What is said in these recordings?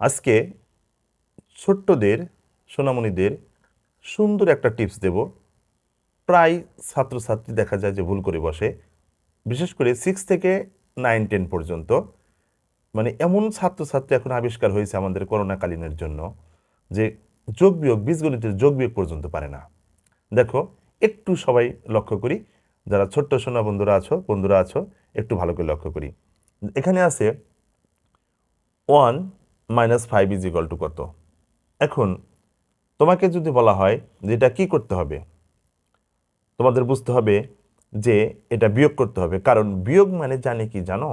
আজকে ছোট্টদের, সোনামণিদের সুন্দর একটা টিপস দেব। প্রায় ছাত্রছাত্রী দেখা যায় যে ভুল করে বসে, বিশেষ করে সিক্স থেকে নাইন টেন পর্যন্ত। মানে এমন ছাত্রছাত্রী এখন আবিষ্কার হয়েছে আমাদের করোনাকালীনের জন্য যে যোগ বিয়োগ, বীজগণিতের যোগ বিয়োগ পর্যন্ত পারে না। দেখো, একটু সবাই লক্ষ্য করি, যারা ছোট্ট সোনা বন্ধুরা আছো বন্ধুরা আছো, একটু ভালো করে লক্ষ্য করি। এখানে আছে one minus five is equal to কত? এখন, তোমাকে যদি বলা হয় যে এটা কী করতে হবে, তোমাদের বুঝতে হবে যে এটা বিয়োগ করতে হবে। কারণ বিয়োগ মানে জানে কি জানো?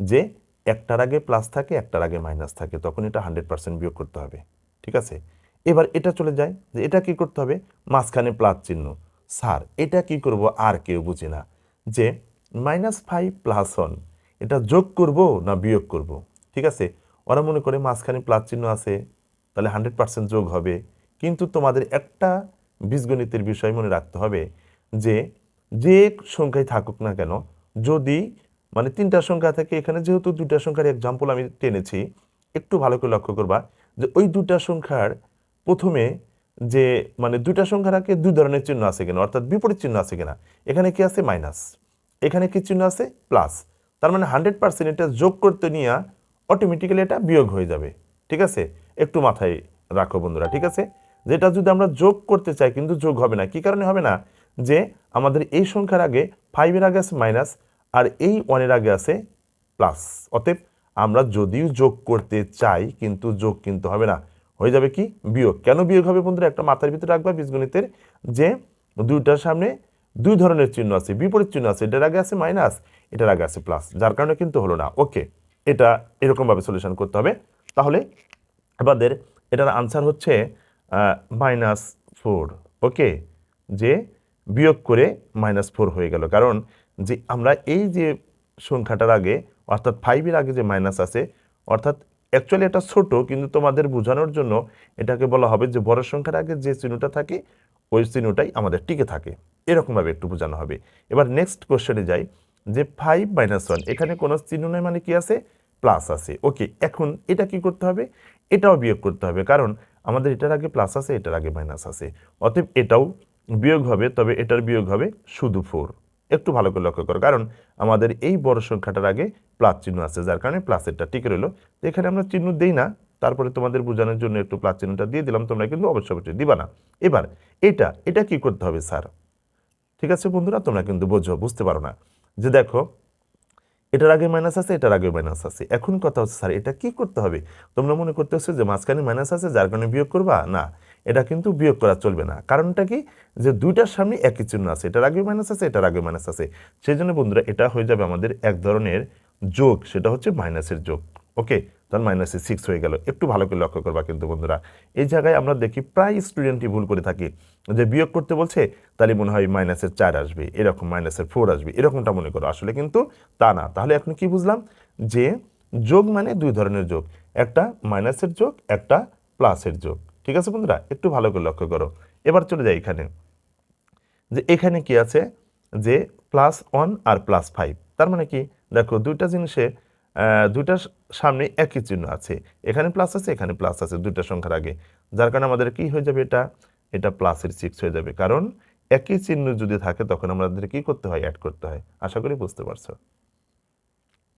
যে একটার আগে প্লাস থাকে, একটার আগে মাইনাস থাকে, তখন এটা হান্ড্রেড পার্সেন্ট বিয়োগ করতে হবে। ঠিক আছে? এবার এটা চলে যায় যে এটা কি করতে হবে? মাঝখানে প্লাস চিহ্ন। স্যার, এটা কি করব আর কেউ বুঝে না। যে মাইনাস ফাইভ প্লাস ওয়ান এটা যোগ করব না বিয়োগ করব? ঠিক আছে? ওরা মনে করে মাঝখানে প্লাস চিহ্ন আছে, তাহলে হান্ড্রেড পার্সেন্ট যোগ হবে। কিন্তু তোমাদের একটা বীজগণিতের বিষয় মনে রাখতে হবে যে যে সংখ্যায় থাকুক না কেন, যদি মানে তিনটা সংখ্যা থেকে এখানে যেহেতু দুটা সংখ্যার এক্সাম্পল আমি টেনেছি, একটু ভালো করে লক্ষ্য করবা যে ওই দুটা সংখ্যার প্রথমে যে মানে দুইটা সংখ্যার আগে দুই ধরনের চিহ্ন আছে কিনা, অর্থাৎ বিপরীত চিহ্ন আছে কিনা। এখানে কি আছে? মাইনাস। এখানে কি চিহ্ন আছে? প্লাস। তার মানে হান্ড্রেড পার্সেন্ট এটা যোগ করতে নিয়ে অটোমেটিক্যালি এটা বিয়োগ হয়ে যাবে, ঠিক আছে? একটু মাথায় রাখো বন্ধুরা, ঠিক আছে? যেটা যদি আমরা যোগ করতে চাই, কিন্তু যোগ হবে না। কি কারণে হবে না? যে আমাদের এই সংখ্যার আগে ফাইভের আগে আছে মাইনাস আর এই ওয়ানের আগে আছে প্লাস অতএব আমরা যদিও যোগ করতে চাই, কিন্তু যোগ কিন্তু হবে না। হয়ে যাবে কি? বিয়োগ। কেন বিয়োগ হবে বন্ধুরা? একটা মাথার ভিতরে রাখবা বীজগণিতের, যে দুইটার সামনে দুই ধরনের চিহ্ন আছে, বিপরীত চিহ্ন আছে। এটার আগে আছে মাইনাস এটার আগে আছে প্লাস যার কারণে কিন্তু হলো না। ওকে এটা এরকমভাবে সলিউশন করতে হবে। তাহলে আমাদের এটার আনসার হচ্ছে মাইনাস ফোর ওকে যে বিয়োগ করে মাইনাস ফোর হয়ে গেল। কারণ যে আমরা এই যে সংখ্যাটার আগে, অর্থাৎ ফাইভের আগে যে মাইনাস আছে, অর্থাৎ অ্যাকচুয়ালি এটা ছোট, কিন্তু তোমাদের বোঝানোর জন্য এটাকে বলা হবে যে বড় সংখ্যার আগে যে চিহ্নটা থাকে, ওই চিহ্নটাই আমাদের টিকে থাকে। এরকমভাবে একটু বোঝানো হবে। এবার নেক্সট কোশ্চেনে যাই, যে ফাইভ মাইনাস ওয়ান এখানে কোনো চিহ্ন নেই মানে কি আছে? প্লাস আছে। ওকে এখন এটা কি করতে হবে? এটাও বিয়োগ করতে হবে। কারণ আমাদের এটার আগে প্লাস আছে, এটার আগে মাইনাস আছে। অতএব এটাও বিয়োগ হবে, তবে এটার বিয়োগ হবে শুধু ফোর একটু ভালো করে লক্ষ্য করো। কারণ আমাদের এই বড় সংখ্যাটার আগে প্লাস চিহ্ন আছে, যার কারণে প্লাসেরটা টিকে রইল। এখানে আমরা চিহ্ন দেই না, তারপরে তোমাদের বোঝানোর জন্য একটু প্লাস চিহ্নটা দিয়ে দিলাম, তোমরা কিন্তু অবশ্যই অবশ্যই দিবা না। এবার, এটা এটা কি করতে হবে স্যার ঠিক আছে বন্ধুরা, তোমরা কিন্তু বোঝো, বুঝতে পারো না। যে দেখো এটার আগে মাইনাস আছে, এটার আগে মাইনাস আছে। এখন কথা হচ্ছে স্যার এটা কি করতে হবে? তোমরা মনে করতেছো যে মাঝখানে মাইনাস আছে, যার কারণে বিয়োগ করবা? না, এটা কিন্তু বিয়োগ করা চলবে না। কারণটা কি? যে দুইটার সামনে একই চিহ্ন আছে, এটার আগে মাইনাস আছে, এটার আগে মাইনাস আছে। সেই জন্য বন্ধুরা, এটা হয়ে যাবে আমাদের এক ধরনের যোগ, সেটা হচ্ছে মাইনাসের যোগ। ওকে তাহলে মাইনাসে সিক্স হয়ে গেল। একটু ভালো করে লক্ষ্য করবা কিন্তু বন্ধুরা। এই জায়গায় আমরা দেখি প্রায় স্টুডেন্টই ভুল করে থাকি। যে বিয়োগ করতে বলছে, তাহলে মনে হয় মাইনাসের চার আসবে, এরকম মাইনাসের ফোর আসবে, এরকমটা মনে করো। আসলে কিন্তু তা না। তাহলে এখন কি বুঝলাম? যে যোগ মানে দুই ধরনের যোগ। একটা মাইনাসের যোগ, একটা প্লাসের যোগ। ঠিক আছে বন্ধুরা? একটু ভালো করে লক্ষ্য করো। এবার চলে যাই এখানে। যে এখানে কি আছে? যে প্লাস ওয়ান আর প্লাস ফাইভ তার মানে কি? দেখো দুইটা জিনিসে দুইটার সামনে একই চিহ্ন আছে। এখানে প্লাস আছে, এখানে প্লাস আছে, দুইটা সংখ্যার আগে। যার কারণে আমাদের কি হয়ে যাবে এটা? এটা প্লাসের সিক্স হয়ে যাবে। কারণ একই চিহ্ন যদি থাকে, তখন আমাদের কি করতে হয়? অ্যাড করতে হয়। আশা করি বুঝতে পারছ।